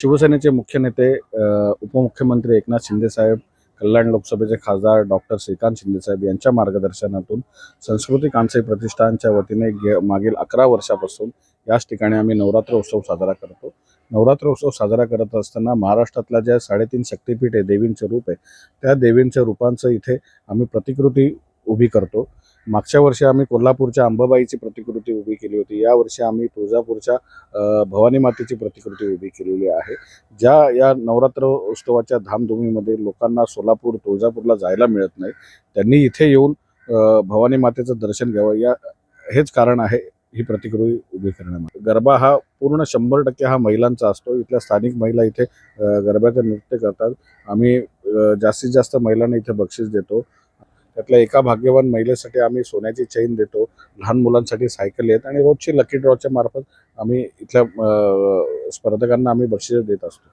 शिवसेनेचे मुख्य नेते उपमुख्यमंत्री एकनाथ शिंदेसाहेब कल्याण लोकसभेचे खासदार डॉक्टर श्रीकांत शिंदेसाहेब यांच्या मार्गदर्शनातून संस्कृती कांसाई प्रतिष्ठानच्या वतीने गे मागील अकरा वर्षापासून याच ठिकाणी आम्ही नवरात्र उत्सव साजरा करतो. नवरात्र उत्सव साजरा करत असताना महाराष्ट्रातल्या ज्या साडेतीन शक्तिपीठ आहे देवींचे रूप आहे त्या देवींच्या रूपांचं इथे आम्ही प्रतिकृती उभी करतो. मागच्या वर्षी आम्ही कोल्हापूरच्या अंबाबाईची प्रतिकृती उभी केली होती. यावर्षी आम्ही तुळजापूरच्या भवानी मातेची प्रतिकृती उभी केलेली आहे. ज्या या नवरात्र उत्सवाच्या धामधुमीमध्ये लोकांना सोलापूर तुळजापूरला जायला मिळत नाही त्यांनी इथे येऊन भवानी मातेचं दर्शन घ्यावं. या हेच कारण आहे ही प्रतिकृती उभी करण्यामध्ये गरबा हा पूर्ण शंभर टक्के हा महिलांचा असतो. इथल्या स्थानिक महिला इथे गरब्याचं नृत्य करतात. आम्ही जास्तीत जास्त महिलांना इथे बक्षीस देतो. त्यातल्या एका भाग्यवान महिलेसाठी आम्ही सोन्याची चैन देतो. लहान मुलांसाठी सायकल आहेत आणि रोजची लकी ड्रॉच्या मार्फत आम्ही इथल्या स्पर्धकांना आम्ही बक्षिसं देत असतो.